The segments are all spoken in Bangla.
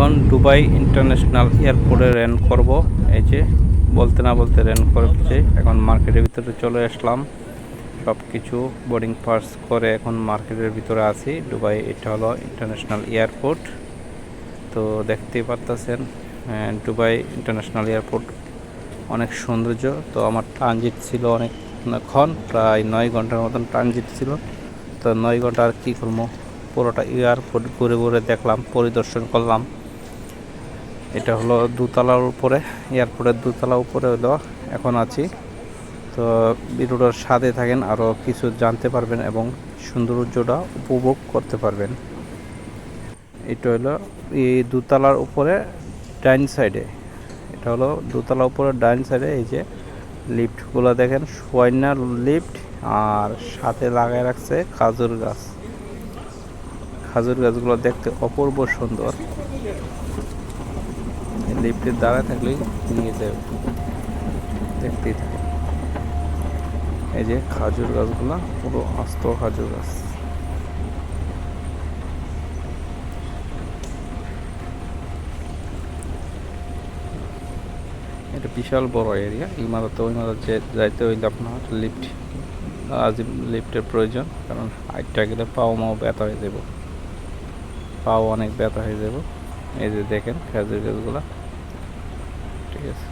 এখন দুবাই ইন্টারন্যাশনাল এয়ারপোর্টে র্যান করব। এই যে, বলতে না বলতে র্যান করছে। এখন মার্কেটের ভিতরে চলে আসলাম। সব কিছু বোর্ডিং পাস করে এখন মার্কেটের ভিতরে আছি। দুবাই এটা হলো ইন্টারন্যাশনাল এয়ারপোর্ট তো দেখতেই পারতেছেন দুবাই ইন্টারন্যাশনাল এয়ারপোর্ট অনেক সৌন্দর্য। তো আমার ট্রানজিট ছিল অনেকক্ষণ প্রায় নয় ঘণ্টার মতন ট্রানজিট ছিল। তো নয় ঘণ্টা আর কী করব? পুরোটা এয়ারপোর্ট ঘুরে ঘুরে দেখলাম, পরিদর্শন করলাম। এটা হলো দুতলার উপরে, এয়ারপোর্টের দুতলা উপরে হলো এখন আছি। তো ভিডিওটার সাথে থাকেন আরও কিছু জানতে পারবেন এবং সৌন্দর্যটা উপভোগ করতে পারবেন। এটা হলো এই দুতলার উপরে ডাইন সাইডে, এটা হলো দোতলা উপরে ডাইন সাইডে, এই যে লিফটগুলো দেখেন, সোয়াইনার লিফট আর সাথে লাগায় রাখছে খাজুর গাছ। খাজুর গাছগুলো দেখতে অপূর্ব সুন্দর। লিফটের দাঁড়ায় থাকলেই নিয়ে যাবে দেখতেই থাকে। এই যে খাজুর গাছগুলো, পুরো আস্ত খাজুর গাছ। এটা বিশাল বড় এরিয়া ইমারত ইমারত যে যাইতে হইলে আপনার লিফট আজ লিফটের প্রয়োজন, কারণ হাইটটা গেলে পাও মাও ব্যথা হয়ে যাব। পাও অনেক ব্যথা হয়ে যাব। এই যে দেখেন খেজুর গাছগুলা। ঠিক আছে।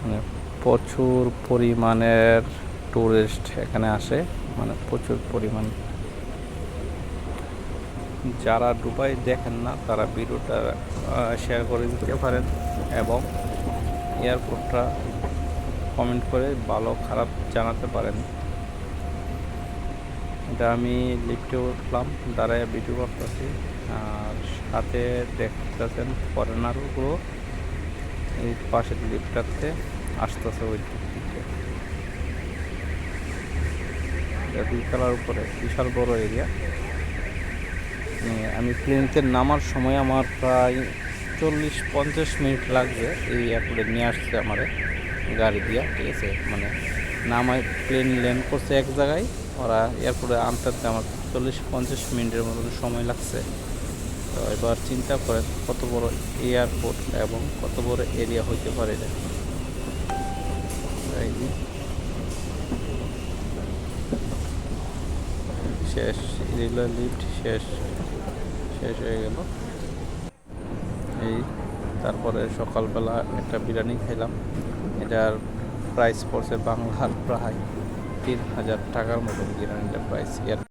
মানে প্রচুর পরিমাণের টুরিস্ট এখানে আসে মানে প্রচুর পরিমাণ। যারা দুবাই দেখেন না, তারা ভিডিওটা শেয়ার করে দিতে পারেন এবং এয়ারপোর্টটা কমেন্ট করে ভালো, খারাপ জানাতে পারেন। এটা আমি লিফটে উঠলাম, দাঁড়ায় ভিডিও করতেছি। আর সাথে দেখতেছেন ফরেনারগুলো এই পাশের লিফটটাতে আসতেছে ওই দিক দুই তলার উপরে, বিশাল বড় এরিয়া আমি প্লেনতে নামার সময় আমার প্রায় চল্লিশ পঞ্চাশ মিনিট লাগবে এই এয়ারপোর্টে নিয়ে আসছে আমার, গাড়ি দিয়া, ঠিক আছে? মানে নামায় প্লেন ল্যান্ড করছে এক জায়গায়, ওরা এয়ারপোর্টে আনতে আমার চল্লিশ পঞ্চাশ মিনিটের মতো সময় লাগছে। তো এবার চিন্তা করেন কত বড় এয়ারপোর্ট এবং কত বড় এরিয়া হইতে পারে শেষ, রেলওয়ে লিফট শেষ শেষ হয়ে গেল। এই, তারপরে সকালবেলা একটা বিরিয়ানি খেলাম। এটার প্রাইস পড়ছে বাংলার প্রায় তিন হাজার টাকার মতো বিরিয়ানিটার প্রাইস এর